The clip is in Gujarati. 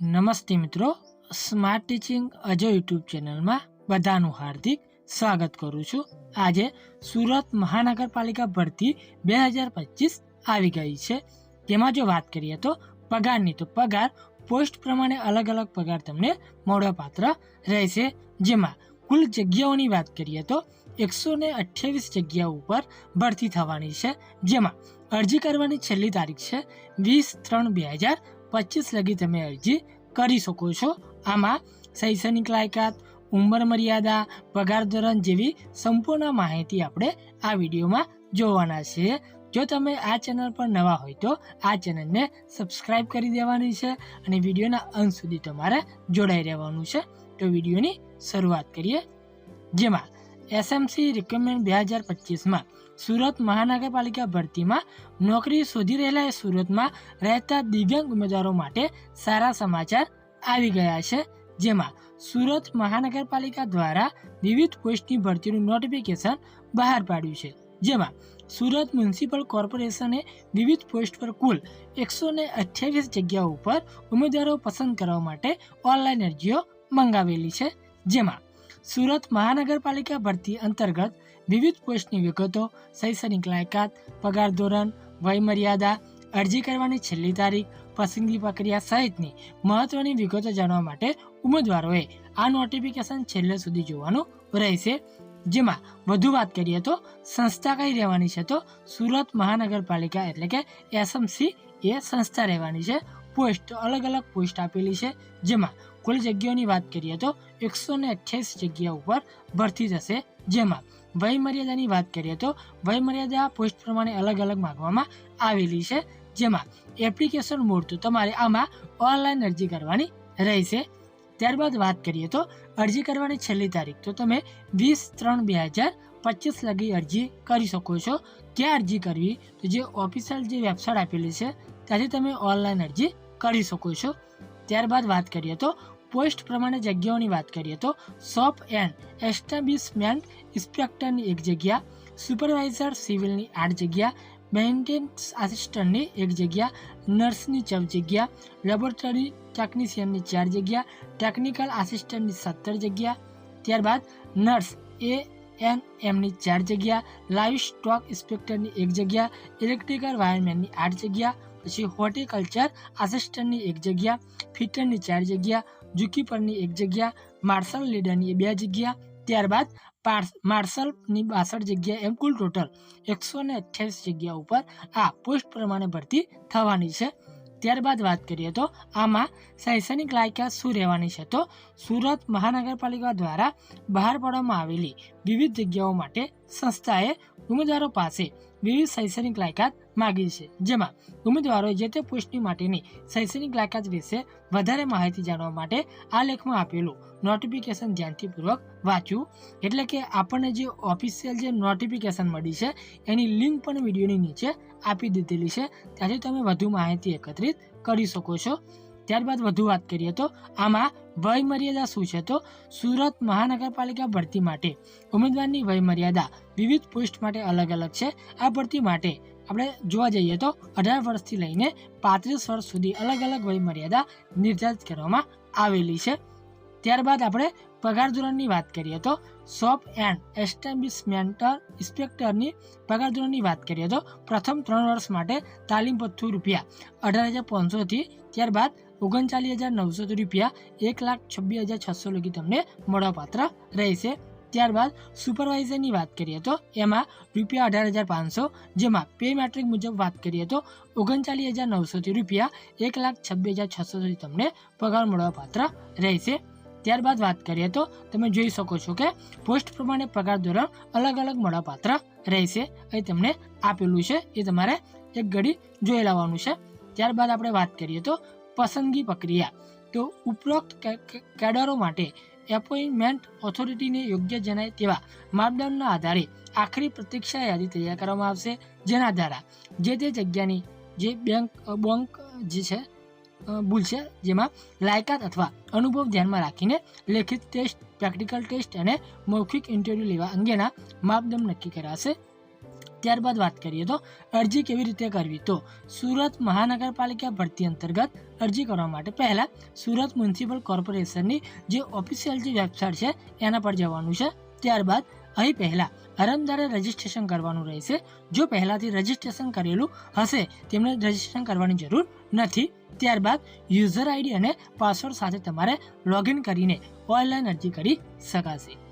નમસ્તે મિત્રો સ્માર્ટ ટીચિંગ અજય યુટ્યુબ ચેનલમાં બધાનું હાર્દિક સ્વાગત કરું છું. આજે સુરત મહાનગરપાલિકા ભરતી બે હજાર પચીસ આવી ગઈ છે. તેમાં જો વાત કરીએ તો પગારની, તો પગાર પોસ્ટ પ્રમાણે અલગ અલગ પગાર તમને મળવાપાત્ર રહેશે. જેમાં કુલ જગ્યાઓની વાત કરીએ તો એકસો ને અઠ્યાવીસ જગ્યાઓ ઉપર ભરતી થવાની છે. જેમાં અરજી કરવાની છેલ્લી તારીખ છે વીસ ત્રણ બે હજાર પચીસ લગી તમે અરજી કરી શકો છો. આમાં શૈક્ષણિક લાયકાત, ઉંમર મર્યાદા, પગાર ધોરણ જેવી સંપૂર્ણ માહિતી આપણે આ વિડીયોમાં જોવાના છીએ જો તમે આ ચેનલ પર નવા હોય તો આ ચેનલને સબસ્ક્રાઇબ કરી દેવાની છે અને વિડીયોના અંત સુધી તમારે જોડાઈ રહેવાનું છે. તો વિડીયોની શરૂઆત કરીએ. જેમાં એસએમસી રિક્રુટમેન્ટ બે હજાર પચીસમાં સુરત મહાનગરપાલિકા ભરતીમાં નોકરી શોધી રહેલા સુરતમાં રહેતા દિવ્યાંગ ઉમેદવારો માટે સારા સમાચાર આવી ગયા છે. જેમાં સુરત મહાનગરપાલિકા દ્વારા વિવિધ પોસ્ટની ભરતીનું નોટિફિકેશન બહાર પાડ્યું છે. જેમાં સુરત મ્યુનિસિપલ કોર્પોરેશને વિવિધ પોસ્ટ પર કુલ એકસો ને અઠ્યાવીસ જગ્યાઓ ઉપર ઉમેદવારો પસંદ કરવા માટે ઓનલાઈન અરજીઓ મંગાવેલી છે. જેમાં સુરત મહાનગરપાલિકા ભરતી અંતર્ગત વિવિધ પોસ્ટની વિગતો, શૈક્ષણિક લાયકાત, પગાર ધોરણ, વયમર્યાદા, અરજી કરવાની છેલ્લી તારીખ, પસંદગી પ્રક્રિયા સહિતની મહત્વની વિગતો જાણવા માટે ઉમેદવારોએ આ નોટિફિકેશન છેલ્લે સુધી જોવાનું રહેશે. જેમાં વધુ વાત કરીએ તો સંસ્થા કઈ રહેવાની છે? તો સુરત મહાનગરપાલિકા એટલે કે એસએમસી એ સંસ્થા રહેવાની છે. પોસ્ટ, અલગ અલગ પોસ્ટ આપેલી છે. જેમાં કુલ જગ્યાઓની વાત કરીએ તો એકસો ને અઠ્યાસી જગ્યા ઉપર ભરતી થશે. જેમાં વયમર્યાદાની વાત કરીએ તો વયમર્યાદા પોસ્ટ પ્રમાણે અલગ અલગ માગવામાં આવેલી છે. જેમાં એપ્લિકેશન મોડ તો તમારે આમાં ઓનલાઈન અરજી કરવાની રહેશે. ત્યારબાદ વાત કરીએ તો અરજી કરવાની છેલ્લી તારીખ તો તમે વીસ ત્રણ બે હજાર પચીસ લગી અરજી કરી શકો છો. ક્યાં અરજી કરવી? તો જે ઓફિશિયલ જે વેબસાઇટ આપેલી છે, ત્યાંથી તમે ઓનલાઈન અરજી કરી શકો છો. ત્યારબાદ વાત કરીએ તો પોસ્ટ પ્રમાણે જગ્યાઓની વાત કરીએ તો શોપ એન્ડ એસ્ટાબ્લિશમેન્ટ ઇન્સ્પેક્ટરની એક જગ્યા, સુપરવાઇઝર સિવિલની આઠ જગ્યા, મેન્ટેનન્સ આસિસ્ટન્ટની એક જગ્યા, નર્સની ચૌદ જગ્યા, લેબોરેટરી ટેકનિશિયનની ચાર જગ્યા, ટેકનિકલ આસિસ્ટન્ટની સત્તર જગ્યા, ત્યારબાદ નર્સ એ એન એમની ચાર જગ્યા લાઈવ સ્ટોક ઇન્સ્પેક્ટરની એક જગ્યા, ઇલેક્ટ્રિકલ વાયરમેનની આઠ જગ્યા પછી હોર્ટિકલ્ચર આસિસ્ટન્ટની એક જગ્યા, ફિટરની ચાર જગ્યા, ઝૂકીપરની એક જગ્યા, માર્શલ લીડરની બે જગ્યા, ત્યારબાદ માર્શલની બાસઠ જગ્યા એમ કુલ ટોટલ એકસો ને અઠ્યાવીસ જગ્યા ઉપર આ પોસ્ટ પ્રમાણે ભરતી થવાની છે. ત્યારબાદ વાત કરીએ તો આમાં શૈક્ષણિક લાયકાત શું રહેવાની છે તો સુરત મહાનગરપાલિકા દ્વારા બહાર પાડવામાં આવેલી વિવિધ જગ્યાઓ માટે સંસ્થાએ ઉમેદવારો પાસે વિવિધ શૈક્ષણિક લાયકાત માગી છે. જેમાં ઉમેદવારોએ જે તે પોસ્ટની માટેની શૈક્ષણિક લાયકાત વિશે વધારે માહિતી જાણવા માટે આ લેખમાં આપેલું નોટિફિકેશન ધ્યાનથીપૂર્વક વાંચ્યું એટલે કે આપણને જે ઓફિશિયલ જે નોટિફિકેશન મળી છે, એની લિંક પણ વિડીયોની નીચે આપી દીધેલી છે. ત્યાંથી તમે વધુ માહિતી એકત્રિત કરી શકો છો. ત્યારબાદ વધુ વાત કરીએ તો આમાં વય મર્યાદા શું છે? તો સુરત મહાનગરપાલિકા ભરતી માટે ઉમેદવારની વય મર્યાદા વિવિધ પોસ્ટ માટે અલગ અલગ છે. આ ભરતી માટે આપણે જોવા જઈએ તો અઢાર વર્ષથી લઈને પાંત્રીસ વર્ષ સુધી અલગ અલગ વય મર્યાદા નિર્ધારિત કરવામાં આવેલી છે. ત્યારબાદ આપણે પગાર ધોરણની વાત કરીએ તો શોપ એન્ડ એસ્ટેબ્લિશમેન્ટર ઇન્સ્પેક્ટરની પગાર ધોરણની વાત કરીએ તો પ્રથમ ત્રણ વર્ષ માટે તાલીમ પથ્થુ રૂપિયા અઢાર હજાર પાંચસોથી ત્યારબાદ ઓગણચાલીસ હજાર નવસોથી રૂપિયા એક લાખ છવ્વીસ હજાર છસો લગી તમને મળવાપાત્ર રહેશે. ત્યારબાદ સુપરવાઇઝરની વાત કરીએ તો એમાં રૂપિયા અઢાર હજાર પાંચસો, જેમાં પે મેટ્રિક મુજબ વાત કરીએ તો ઓગણચાલીસ હજાર નવસોથી રૂપિયા એક લાખ છવ્વીસ હજાર છસો સુધી તમને પગાર મળવાપાત્ર રહેશે. ત્યારબાદ વાત કરીએ તો તમે જોઈ શકો છો કે પોસ્ટ પ્રમાણે પગાર ધોરણ અલગ અલગ મળવાપાત્ર રહેશે. એ તમને આપેલું છે, એ તમારે એક ઘડી જોઈ લાવવાનું છે. ત્યારબાદ આપણે વાત કરીએ તો પસંદગી પ્રક્રિયા. તો ઉપરોક્ત કેડરો માટે એપોઇન્ટમેન્ટ ઓથોરિટીને યોગ્ય જણાય તેવા માપદંડના આધારે આખરી પ્રતીક્ષા યાદી તૈયાર કરવામાં આવશે, જેના દ્વારા જે તે જગ્યાની જે બેંક, બોંક જે છે ભૂલ છે, જેમાં લાયકાત અથવા અનુભવ ધ્યાનમાં રાખીને લેખિત ટેસ્ટ, પ્રેક્ટિકલ ટેસ્ટ અને મૌખિક ઇન્ટરવ્યૂ લેવા અંગેના માપદંડ નક્કી કરાશે. ત્યારબાદ વાત કરીએ તો અરજી કેવી રીતે કરવી? તો સુરત મહાનગરપાલિકા ભરતી અંતર્ગત અરજી કરવા માટે પહેલાં સુરત મ્યુનિસિપલ કોર્પોરેશનની જે ઓફિશિયલ જે વેબસાઇટ છે, એના પર જવાનું છે. ત્યારબાદ અહીં પહેલાં અરજદારે રજિસ્ટ્રેશન કરવાનું રહેશે. જો પહેલાંથી રજિસ્ટ્રેશન કરેલું હશે, તેમને રજિસ્ટ્રેશન કરવાની જરૂર નથી. ત્યારબાદ યુઝર આઈડી અને પાસવર્ડ સાથે તમારે લોગિન કરીને ઓનલાઈન અરજી કરી શકાશે.